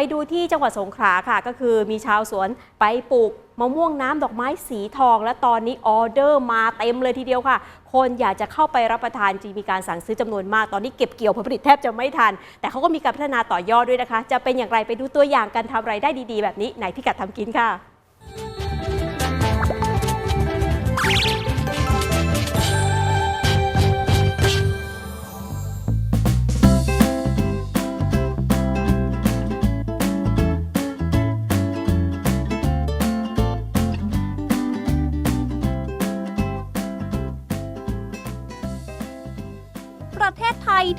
ไปดูที่จังหวัดสงขลาค่ะ ก็คือมีชาวสวนไปปลูกมะม่วงน้ำดอกไม้สีทอง และตอนนี้ออเดอร์มาเต็มเลยทีเดียวค่ะ คนอยากจะเข้าไปรับประทานจริงมีการสั่งซื้อจำนวนมาก ตอนนี้เก็บเกี่ยวผลผลิตแทบจะไม่ทัน แต่เขาก็มีการพัฒนาต่อยอดด้วยนะคะ จะเป็นอย่างไรไปดูตัวอย่างการทำรายได้ดีๆ แบบนี้ในพิกัดทำกินค่ะ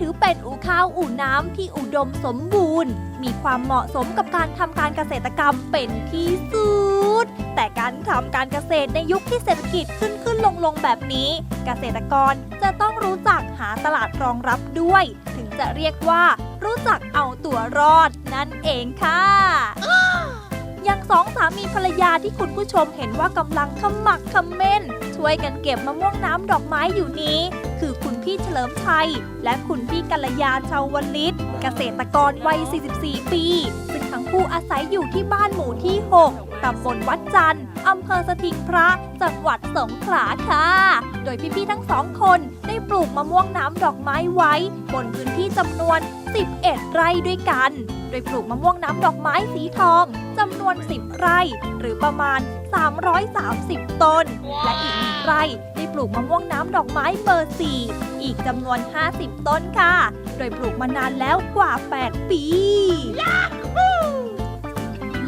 ถือเป็นอู่ข้าวอู่น้ำที่อุดมสมบูรณ์ มีความเหมาะสมกับการทำการเกษตรกรรมเป็นที่สุด แต่การทำการเกษตรในยุคที่เศรษฐกิจขึ้นขึ้นลงลงแบบนี้ เกษตรกรจะต้องรู้จักหาตลาดรองรับด้วย ถึงจะเรียกว่า รู้จักเอาตัวรอดนั่นเองค่ะอย่างสองสามีภรรยาที่คุณผู้ชมเห็นว่ากำลังขมักเขม้น ช่วยกันเก็บมะม่วงน้ำดอกไม้อยู่นี้ คือคุณ พี่เฉลิมชัย และคุณพี่กัลยาชาววลิต เกษตรกรวัย 44 ปี ซึ่งทั้งคู่อาศัยอยู่ที่บ้านหมู่ที่ 6 ตำบลวัดจันทร์อำเภอสถิงพระ จังหวัดสงขลาค่ะ โดยพี่ๆทั้งสองคนได้ปลูกมะม่วงน้ำดอกไม้ไว้ บนพื้นที่จำนวน 11 ไร่ด้วยกัน โดยปลูกมะม่วงน้ำดอกไม้สีทอง จำนวน 10 ไร่หรือประมาณ 330 ต้น และอีกหนึ่งไร่ได้ปลูกมะม่วงน้ำดอกไม้เบอร์ 4 อีกจำนวน 50 ต้นค่ะ โดยปลูกมานานแล้วกว่า 8 ปี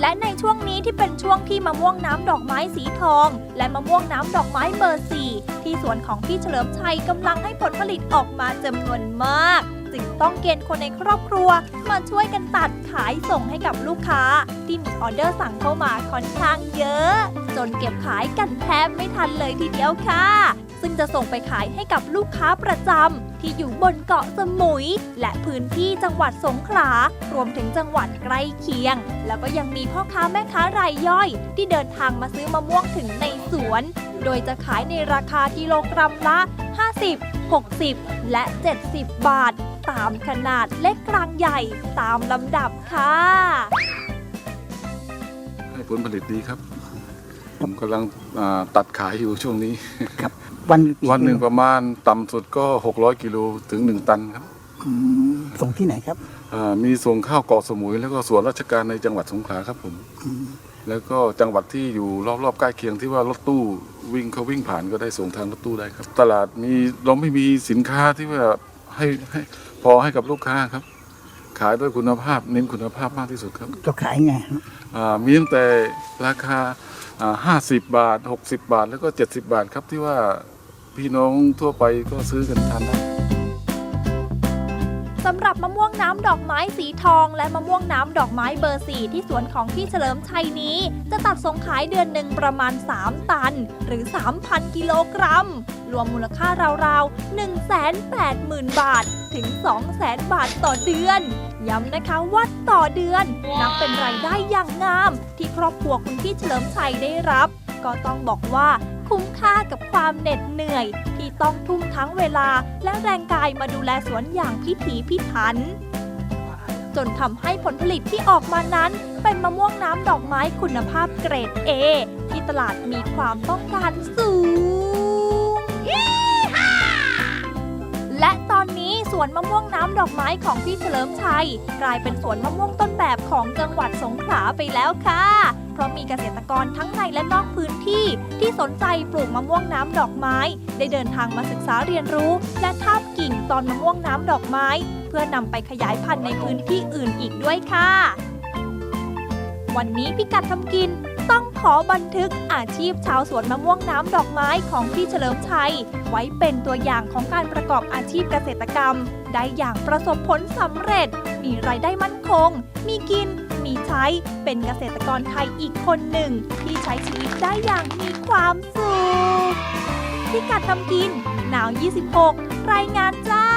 และในช่วงนี้ที่เป็นช่วงที่มะม่วงน้ำดอกไม้สีทอง และมะม่วงน้ำดอกไม้เบอร์4ที่สวนของพี่เฉลิมชัยกำลังให้ผลผลิตออกมาจำนวนมาก จึงต้องเกณฑ์คนในครอบครัว มาช่วยกันตัดขายส่งให้กับลูกค้า ที่มีออเดอร์สั่งเข้ามาค่อนข้างเยอะ จนเก็บขายกันแทบไม่ทันเลยทีเดียวค่ะ ซึ่งจะส่งไปขายให้กับลูกค้าประจำที่อยู่บนเกาะสมุย และพื้นที่จังหวัดสงขลารวมถึงจังหวัดใกล้เคียง แล้วก็ยังมีพ่อค้าแม่ค้ารายย่อย ที่เดินทางมาซื้อมะม่วงถึงในสวน โดยจะขายในราคากิโลกรัมละ 50 60 และ 70 บาท ตามขนาดเล็กกลางใหญ่ตามลำดับค่ะ ให้ผลผลิตดีครับ ผมกำลังอ่าตัดขายอยู่ช่วงนี้ วันกี่วันหนึ่งกิปโลระมาณต่ำสุดก็ 600 กิโลถึง 1 ตันครับอืมส่งที่ไหนครับ อ่ามีส่งข้าวเกาะสมุย แล้วก็ส่วนราชการในจังหวัดสงขลาครับผม แล้วก็จังหวัดที่อยู่รอบๆใกล้เคียงที่ว่ารถตู้วิ่งเขาวิ่งผ่านก็ได้ส่งทางรถตู้ได้ครับ ตลาดมีเราไม่มีสินค้าที่ว่า ให้ให้พอให้กับลูกค้าครับ ขายด้วยคุณภาพเน้นคุณภาพมากที่สุดครับจะขายไงอ่ามีตั้งแต่ราคาห้าสิบบาท60บาท แล้วก็70บาทครับที่ว่าพี่น้องทั่วไปก็ซื้อกันทานได้ สำหรับมะม่วงน้ำดอกไม้สีทอง และมะม่วงน้ำดอกไม้เบอร์สี่ที่สวนของพี่เฉลิมชัยนี้ จะตัดส่งขายเดือนหนึ่งประมาณ 3 ตัน หรือ 3,000 กิโลกรัม รวมมูลค่าราวๆ 180,000 บาท ถึง 200,000 บาทต่อเดือน ย้ำนะคะว่าต่อเดือน นับเป็นรายได้อย่างงาม ที่ครอบครัวคุณพี่เฉลิมชัยได้รับ ก็ต้องบอกว่าคุ้มค่ากับความเหน็ดเหนื่อย ที่ต้องทุ่มทั้งเวลาและแรงกายมาดูแลสวนอย่างพิถีพิถัน จนทำให้ผลผลิตที่ออกมานั้น เป็นมะม่วงน้ำดอกไม้คุณภาพเกรด A ที่ตลาดมีความต้องการสูง สวนมะม่วงน้ำดอกไม้ของพี่เฉลิมชัย กลายเป็นสวนมะม่วงต้นแบบของจังหวัดสงขลาไปแล้วค่ะ เพราะมีเกษตรกรทั้งในและนอกพื้นที่ ที่สนใจปลูกมะม่วงน้ำดอกไม้ ได้เดินทางมาศึกษาเรียนรู้ และทาบกิ่งตอนมะม่วงน้ำดอกไม้ เพื่อนำไปขยายพันธุ์ในพื้นที่อื่นอีกด้วยค่ะ วันนี้พิกัดทำกิน ต้องขอบันทึกอาชีพชาวสวนมะม่วงน้ำดอกไม้ของพี่เฉลิมชัย ไว้เป็นตัวอย่างของการประกอบอาชีพเกษตรกรรม ได้อย่างประสบผลสำเร็จ มีรายได้มั่นคง มีกิน มีใช้ เป็นเกษตรกรไทยอีกคนหนึ่ง ที่ใช้ชีวิตได้อย่างมีความสุขพิกัดทำกินหนาว 26 รายงานจ้า